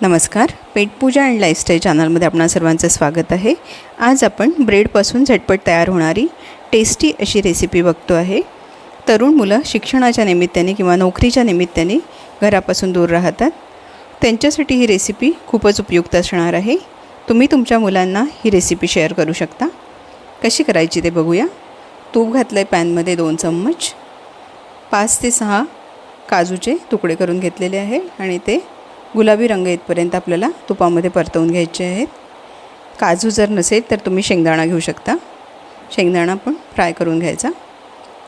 नमस्कार. पेटपूजा and lifestyle चॅनलमध्ये आपणा सर्वांचं स्वागत आहे. आज आपण ब्रेडपासून झटपट तयार होणारी टेस्टी अशी रेसिपी बघतो आहे. तरुण मुलं शिक्षणाच्या निमित्ताने किंवा नोकरीच्या निमित्ताने घरापासून दूर राहतात. त्यांच्यासाठी ही रेसिपी खूपच उपयुक्त असणार आहे. तुम्ही तुमच्या मुलांना ही रेसिपी शेअर करू शकता. कशी करायची ते बघूया. तूप घातलं आहे पॅनमध्ये दोन चम्मच. पाच ते सहा काजूचे तुकडे करून घेतलेले आहे आणि ते गुलाबी रंग येतपर्यंत आपल्याला तुपामध्ये परतवून घ्यायचे आहेत. काजू जर नसेल तर तुम्ही शेंगदाणा घेऊ शकता. शेंगदाणा पण फ्राय करून घ्यायचा.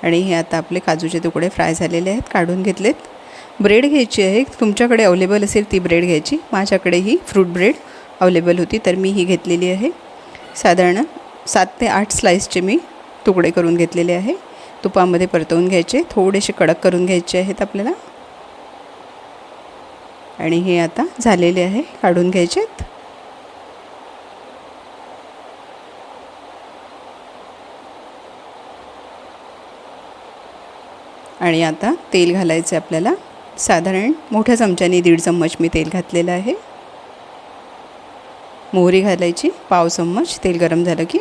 आणि हे आता आपले काजूचे तुकडे फ्राय झालेले आहेत काढून घेतलेत. ब्रेड घ्यायची आहे. तुमच्याकडे अवेलेबल असेल ती ब्रेड घ्यायची. माझ्याकडे ही फ्रूट ब्रेड अवेलेबल होती तर मी ही घेतलेली आहे. साधारण सात ते आठ स्लाईसचे मी तुकडे करून घेतलेले आहे. तुपामध्ये परतवून घ्यायचे. थोडेसे कडक करून घ्यायचे आहेत आपल्याला. आणि हे आता झालेले आहे काढून घ्यायचेत आणि आता तेल घालायचं आहे आपल्याला. साधारण मोठ्या चमच्याने दीड चम्मच मी तेल घातलेलं आहे. मोहरी घालायची पाव चम्मच. तेल गरम झालं की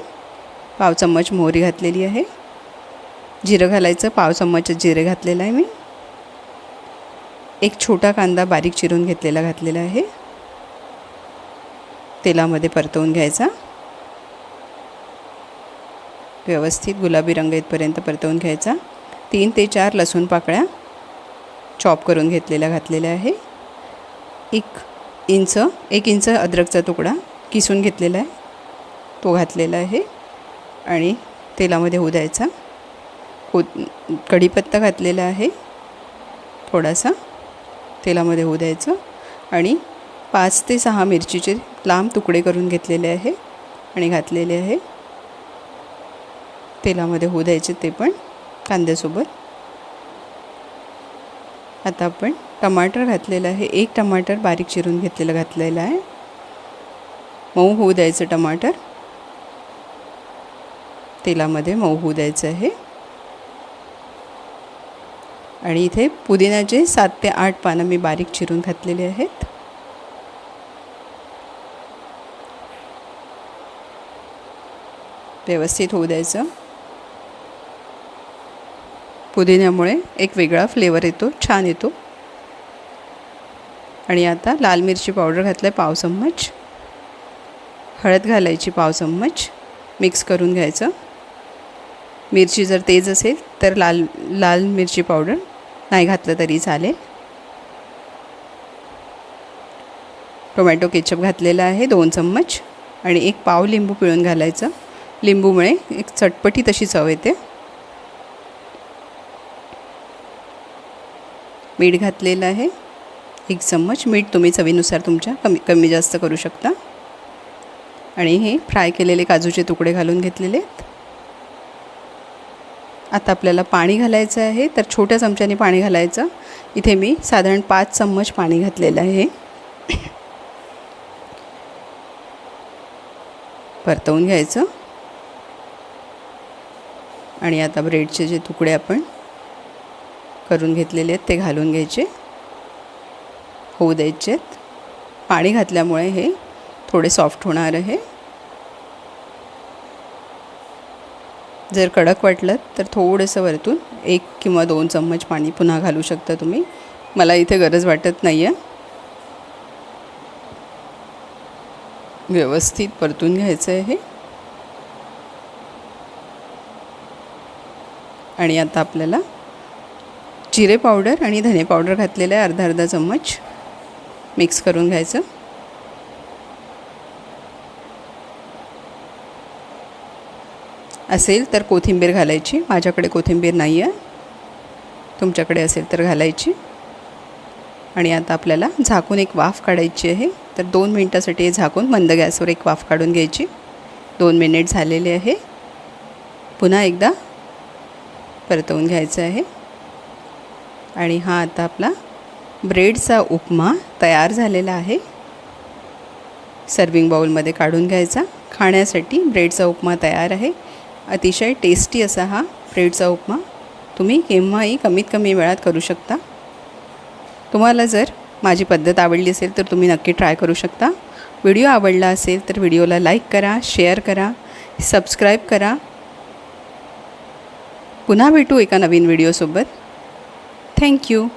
पाव चम्मच मोहरी घातलेली आहे. जिरं घालायचं पाव चम्मच जिरे घातलेलं आहे मी. एक छोटा कांदा बारीक चिरून घेतलेला घातलेला आहे. तेलामध्ये परतवून घ्यायचा. व्यवस्थित गुलाबी रंग येतपर्यंत परतवून घ्यायचा. तीन ते चार लसूण पाकळ्या चॉप करून घेतलेल्या घातलेल्या आहे. एक इंच एक इंच अद्रकचा तुकडा किसून घेतलेला आहे. तो घातलेला आहे आणि तेलामध्ये होऊ द्यायचा. को कढीपत्ता घातलेला आहे. थोडासा. तेलामध्ये होऊ द्यायचं आणि पाच ते सहा मिरचीचे लांब तुकडे करून घेतलेले आहे आणि घातलेले आहे. तेलामध्ये होऊ द्यायचे ते पण कांद्यासोबत. आता आपण टमाटर घातलेलं आहे. एक टमाटर बारीक चिरून घेतलेलं घातलेलं आहे. मऊ होऊ द्यायचं टमाटर. तेलामध्ये मऊ होऊ द्यायचं आहे. आणि इथे पुदिन्याचे सात ते आठ पानं मी बारीक चिरून घातलेले आहेत. व्यवस्थित होऊ द्यायचं. पुदिन्यामुळे एक वेगळा फ्लेवर येतो छान येतो. आणि आता लाल मिरची पावडर घातलं आहे पाव चम्मच. हळद घालायची पाव चम्मच. मिक्स करून घ्यायचं. मिरची जर तेज असेल तर लाल लाल मिरची पावडर नाही घातलं तरी चालेल. टोमॅटो केचप घातलेला आहे दोन चम्मच. आणि एक पाव लिंबू पिळून घालायचं. लिंबूमुळे एक चटपटी तशी चव येते. मीठ घातलेलं आहे. एक चम्मच. मीठ तुम्ही चवीनुसार तुमच्या कमी कमी जास्त करू शकता. आणि हे फ्राय केलेले काजूचे तुकडे घालून घेतलेले आहेत. आता आपल्याला पाणी घालायचं आहे. तर छोट्या चमच्याने पाणी घालायचं. इथे मी साधारण पाच चम्मच पाणी घातलेलं आहे. परतवून घ्यायचं. आणि आता ब्रेडचे जे तुकडे आपण करून घेतलेले आहेत ते घालून घ्यायचे. होऊ द्यायचे आहेत पाणी घातल्यामुळे हे थोडे सॉफ्ट होणार आहे. जर कडक वाटलं तर थोडंसं वरतून एक किंवा दोन चम्मच पाणी पुन्हा घालू शकता तुम्ही. मला इथे गरज वाटत नाही आहे व्यवस्थित परतून घ्यायचं आहे हे. आणि आता आपल्याला जिरे पावडर आणि धने पावडर घातलेलं आहे अर्धा अर्धा चम्मच मिक्स करून घ्यायचं. असेल तर कोथिंबीर घालायची. माझ्याकडे कोथिंबीर नाही आहे. तुमच्याकडे असेल तर घालायची. आणि आता आपल्याला झाकून एक वाफ काढायची आहे. तर दोन मिनटासाठी झाकून मंद गॅसवर एक वाफ काढून घ्यायची. दोन मिनिट झालेले आहे. पुन्हा एकदा परतवून घ्यायचं आहे. आणि हा आता आपला ब्रेडचा उपमा तयार झालेला आहे. सर्विंग बाऊलमध्ये काढून घ्यायचा. खाण्यासाठी ब्रेडचा उपमा तयार आहे. अतिशय टेस्टी असा हा ब्रेडचा उपमा. तुम्ही केव्हाही कमीत कमी वेळात करू शकता. तुम्हाला जर माझी पद्धत आवडली असेल तर तुम्ही नक्की ट्राय करू शकता. व्हिडिओ आवडला असेल तर व्हिडिओला लाईक करा शेअर करा सबस्क्राईब करा. पुन्हा भेटू एका नवीन व्हिडिओसोबत. थँक्यू.